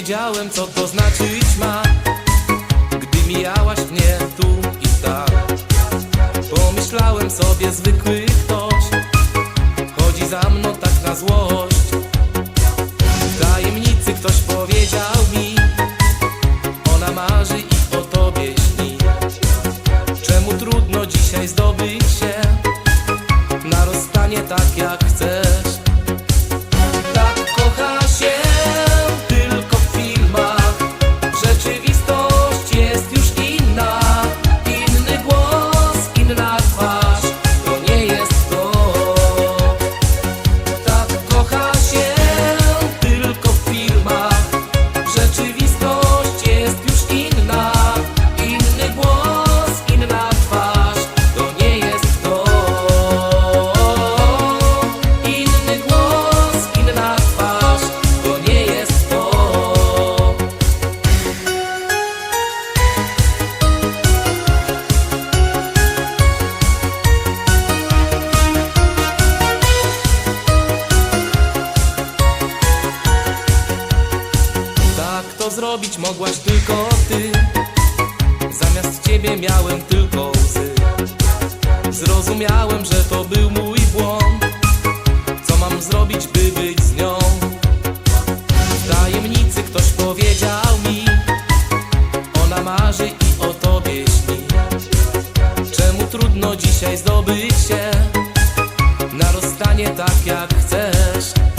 wiedziałem co to znaczyć ma. Gdy mijałaś mnie tu i tam Pomyślałem sobie zwykły ktoś Chodzi za mną tak na złość. W tajemnicy ktoś powiedział mi Ona marzy i o tobie śni. Czemu trudno dzisiaj zdobyć się Na rozstanie tak jak chcesz zrobić mogłaś tylko ty. Zamiast ciebie miałem tylko łzy. Zrozumiałem, że to był mój błąd. Co mam zrobić, by być z nią? W tajemnicy ktoś powiedział mi Ona marzy i o tobie śni. Czemu trudno dzisiaj zdobyć się? Na rozstanie tak jak chcesz.